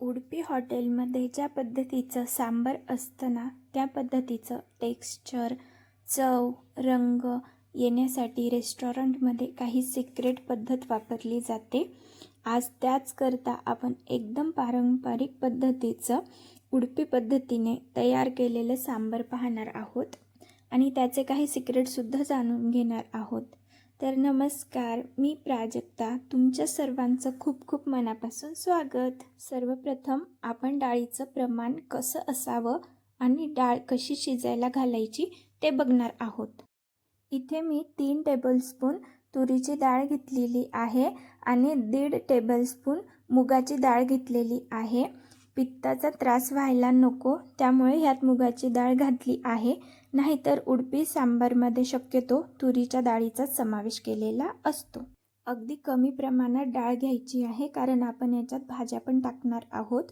उडपी हॉटेलमध्ये ज्या पद्धतीचं सांबार असतं ना त्या पद्धतीचं टेक्स्चर चव रंग येण्यासाठी रेस्टॉरंटमध्ये काही सिक्रेट पद्धत वापरली जाते. आज त्याचकरता आपण एकदम पारंपरिक पद्धतीचं उडपी पद्धतीने तयार केलेलं सांबर पाहणार आहोत. आणि त्याचे काही सिक्रेटसुद्धा जाणून घेणार आहोत. तर नमस्कार मी प्राजक्ता. तुमच्या सर्वांचं खूप खूप मनापासून स्वागत. सर्वप्रथम आपण डाळीचं प्रमाण कसं असावं आणि डाळ कशी शिजायला घालायची ते बघणार आहोत. इथे मी तीन टेबलस्पून तुरीची डाळ घेतलेली आहे आणि दीड टेबलस्पून मुगाची डाळ घेतलेली आहे. पित्ताचा त्रास व्हायला नको त्यामुळे ह्यात मुगाची डाळ घातली आहे. नाहीतर उडपी सांबारमध्ये शक्यतो तुरीच्या डाळीचा समावेश केलेला असतो. अगदी कमी प्रमाणात डाळ घ्यायची आहे कारण आपण याच्यात भाज्या पण टाकणार आहोत.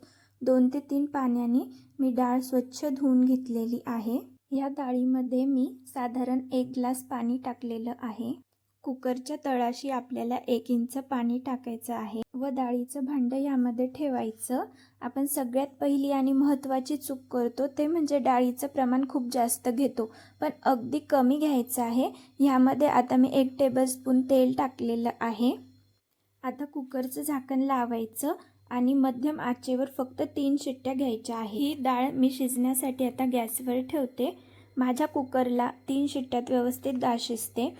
दोन ते तीन पाण्याने मी डाळ स्वच्छ धुवून घेतलेली आहे. या डाळीमध्ये मी साधारण एक ग्लास पाणी टाकलेलं आहे. कुकरच्या तळाशी आपल्याला एक इंच पाणी टाकायचं आहे व डाळीचं भांडं यामध्ये ठेवायचं. आपण सगळ्यात पहिली आणि महत्त्वाची चूक करतो ते म्हणजे डाळीचं प्रमाण खूप जास्त घेतो. पण अगदी कमी घ्यायचं आहे. ह्यामध्ये आता मी एक टेबलस्पून तेल टाकलेलं आहे. आता कुकरचं झाकण लावायचं आणि मध्यम आचेवर फक्त तीन शिट्ट्या घ्यायच्या आहे ही डाळ मी शिजण्यासाठी आता गॅसवर ठेवते. माझ्या कुकरला तीन शिट्ट्यात व्यवस्थित डाळ शिजते.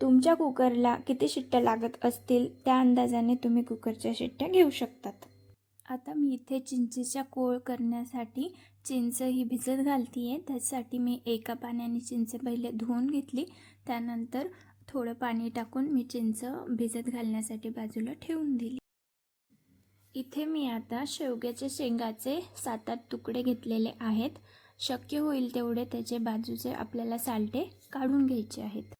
तुमच्या कुकरला किती शिट्ट्या लागत असतील त्या अंदाजाने तुम्ही कुकरच्या शिट्ट्या घेऊ शकतात. आता मी इथे चिंचेच्या कोळ करण्यासाठी चिंच ही भिजत घालती आहे त्यासाठी मी एका पाण्याने चिंच पहिले धुवून घेतली. त्यानंतर थोडं पाणी टाकून मी चिंच भिजत घालण्यासाठी बाजूला ठेवून दिली. इथे मी आता शेवग्याच्या शेंगाचे सात आठ तुकडे घेतलेले आहेत. शक्य होईल तेवढे त्याचे बाजूचे आपल्याला सालटे काढून घ्यायचे आहेत.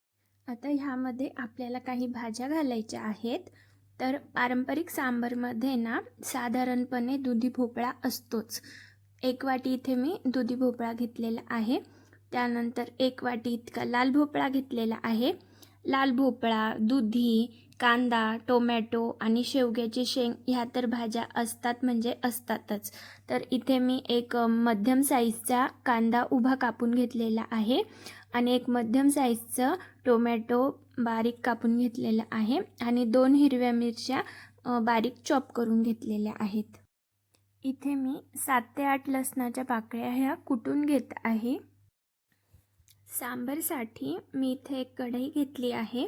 आता ह्यामध्ये आपल्याला काही भाज्या घालायच्या आहेत. तर पारंपरिक सांबरमध्ये ना साधारणपणे दुधी भोपळा असतोच. एक वाटी इथे मी दुधी भोपळा घेतलेला आहे. त्यानंतर एक वाटी इतका लाल भोपळा घेतलेला आहे. लाल भोपळा दुधी कांदा टोमॅटो आणि शेवग्याची शेंग ह्या तर भाज्या असतात म्हणजे असतातच. तर इथे मी एक मध्यम साईजचा कांदा उभा कापून घेतलेला आहे आणि एक मध्यम साईजचं टोमॅटो बारीक कापून घेतलेलं आहे आणि दोन हिरव्या मिरच्या बारीक चॉप करून घेतलेल्या आहेत. इथे मी सात ते आठ लसणाच्या पाकळ्या ह्या कुटून घेत आहे. सांबारसाठी मी इथे एक कढई घेतली आहे.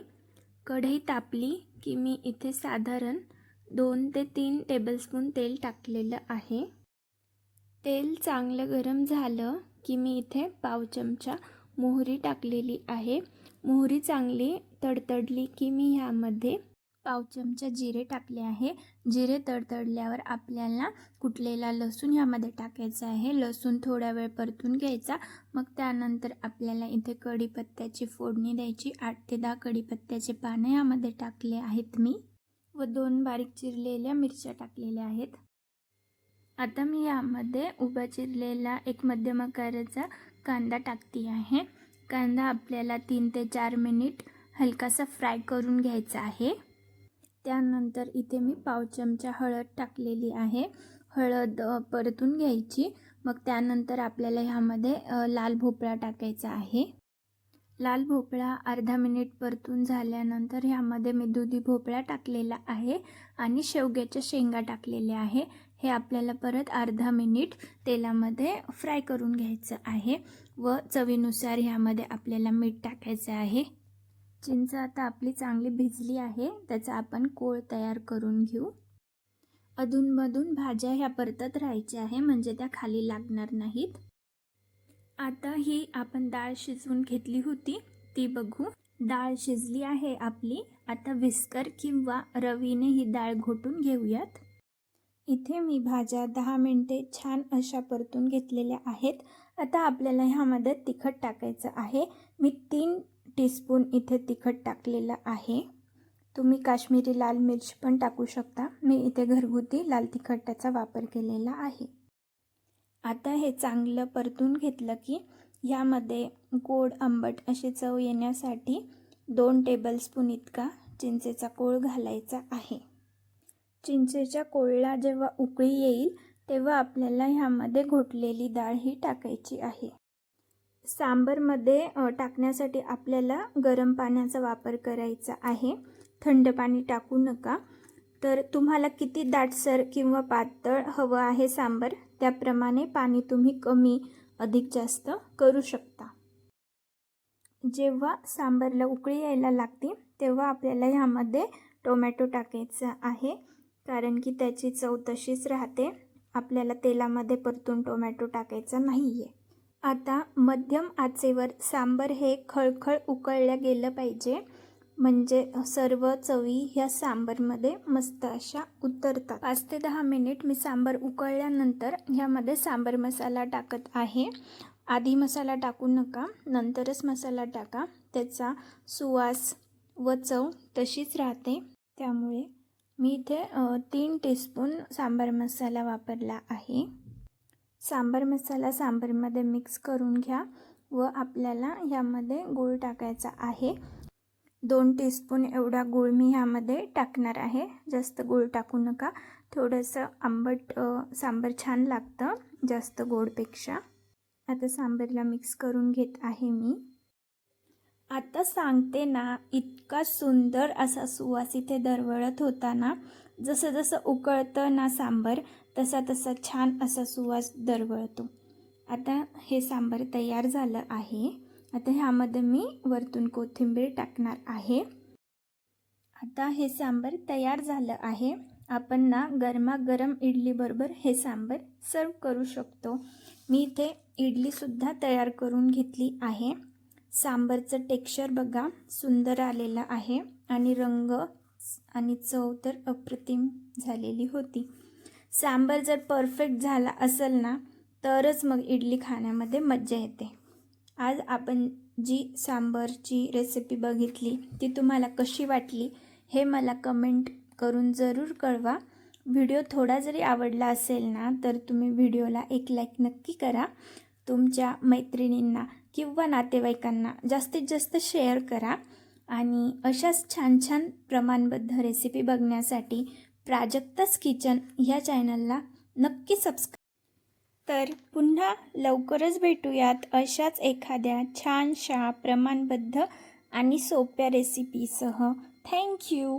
कढई तापली की मी इथे साधारण दोन ते तीन टेबलस्पून तेल टाकलेलं आहे. तेल चांगलं गरम झालं की मी इथे पाव चमचा मोहरी टाकलेली आहे. मोहरी चांगली तडतडली की मी ह्यामध्ये पाव चमचा जिरे टाकले आहे. जिरे तडतडल्यावर आपल्याला कुटलेला लसूण ह्यामध्ये टाकायचा आहे. लसूण थोडा वेळ परतून घ्यायचा. मग त्यानंतर आपल्याला इथे कढीपत्त्याची फोडणी द्यायची. आठ ते दहा कढीपत्त्याचे पानं यामध्ये टाकले आहेत मी. व दोन बारीक चिरलेल्या मिरच्या टाकलेल्या आहेत. आता मी यामध्ये उभा चिरलेला एक मध्यम आकाराचा कांदा टाकते आहे. कांदा आपल्याला तीन ते चार मिनिट हलकासा फ्राय करून घ्यायचा आहे. त्यानंतर इथे मी पाव चमचा हळद टाकलेली आहे. हळद परतून घ्यायची. मग त्यानंतर आपल्याला ह्यामध्ये लाल भोपळा टाकायचा आहे. लाल भोपळा अर्धा मिनिट परतून झाल्यानंतर ह्यामध्ये मी दुधी भोपळा टाकलेला आहे आणि शेवग्याच्या शेंगा टाकलेल्या आहे. हे आपल्याला परत अर्धा मिनिट तेलामध्ये फ्राय करून घ्यायचं आहे व चवीनुसार ह्यामध्ये आपल्याला मीठ टाकायचं आहे. चिंच आता आपली चांगली भिजली आहे. त्याचा आपण कोळ तयार करून घेऊ. अधूनमधून भाज्या ह्या परतत राहायच्या आहे म्हणजे त्या खाली लागणार नाहीत. आता ही आपण डाळ शिजवून घेतली होती. ती बघू. डाळ शिजली आहे आपली. आता विस्कर किंवा रवीने ही डाळ घोटून घेऊयात. इथे मी भाज्या दहा मिनटे छान अशा परतून घेतलेल्या आहेत. आता आपल्याला ह्यामध्ये तिखट टाकायचं आहे. मी तीन टीस्पून इथे तिखट टाकलेलं आहे. तुम्ही काश्मीरी लाल मिर्च पण टाकू शकता. मी इथे घरगुती लाल तिखटाचा वापर केलेला आहे. आता हे चांगलं परतून घेतलं की ह्यामध्ये गोड आंबट अशी चव येण्यासाठी दोन टेबलस्पून इतका चिंचेचा कोळ घालायचा आहे. चिंचेच्या कोळला जेव्हा उकळी येईल तेव्हा आपल्याला ह्यामध्ये घोटलेली डाळ ही टाकायची आहे. सांबरमध्ये टाकण्यासाठी आपल्याला गरम पाण्याचा वापर करायचा आहे. थंड पाणी टाकू नका. तर तुम्हाला किती दाटसर किंवा पातळ हवं आहे सांबर त्याप्रमाणे पाणी तुम्ही कमी अधिक जास्त करू शकता. जेव्हा सांबरला उकळी यायला लागते तेव्हा आपल्याला ह्यामध्ये टोमॅटो टाकायचा आहे. कारण की त्याची चव तशीच राहते. आपल्याला तेलामध्ये परतून टोमॅटो टाकायचा नाही आहे आता मध्यम आचेवर सांबर हे खळखळ उकळलं गेलं पाहिजे. म्हणजे सर्व चवी ह्या सांबरमध्ये मस्त अशा उतरतात. पाच ते दहा मिनिट मी सांबर उकळल्यानंतर ह्यामध्ये सांबर मसाला टाकत आहे. आधी मसाला टाकू नका नंतरच मसाला टाका. त्याचा सुवास व चव तशीच राहते. त्यामुळे मी इथे तीन टीस्पून सांबार मसाला वापरला आहे. सांबार मसाला सांबारमध्ये मिक्स करून घ्या व आपल्याला ह्यामध्ये गूळ टाकायचा आहे. दोन टीस्पून एवढा गूळ मी ह्यामध्ये टाकणार आहे. जास्त गूळ टाकू नका. थोडंसं आंबट सांबार छान लागतं जास्त गोडपेक्षा. आता सांबारला मिक्स करून घेत आहे मी. आता सांगते ना इतका सुंदर असा सुवास इथे दरवळत होता ना जसं जसं उकळतं ना सांबर तसा तसा छान असा सुवास दरवळतो आता हे सांबर तयार झालं आहे. आता ह्यामध्ये मी वरतून कोथिंबीर टाकणार आहे. आता हे सांबर तयार झालं आहे. आपण ना गरमागरम इडलीबरोबर हे सांबर सर्व करू शकतो. मी इथे इडलीसुद्धा तयार करून घेतली आहे. सांबरचं टेक्स्चर बघा सुंदर आलेलं आहे. आणि रंग आणि चव तर अप्रतिम झालेली होती. सांबर जर परफेक्ट झाला असेल ना तरच मग इडली खाण्यामध्ये मज्जा येते. आज आपण जी सांबरची रेसिपी बघितली ती तुम्हाला कशी वाटली हे मला कमेंट करून जरूर कळवा. व्हिडिओ थोडा जरी आवडला असेल ना तर तुम्ही व्हिडिओला एक लाईक नक्की करा. तुमच्या मैत्रिणींना किंवा नातेवाईकांना जास्तीत जास्त शेअर करा. आणि अशाच छान छान प्रमाणबद्ध रेसिपी बघण्यासाठी प्राजक्ताच किचन ह्या चॅनलला नक्की सबस्क्राईब तर पुन्हा लवकरच भेटूयात अशाच एखाद्या छानशा प्रमाणबद्ध आणि सोप्या रेसिपीसह थँक्यू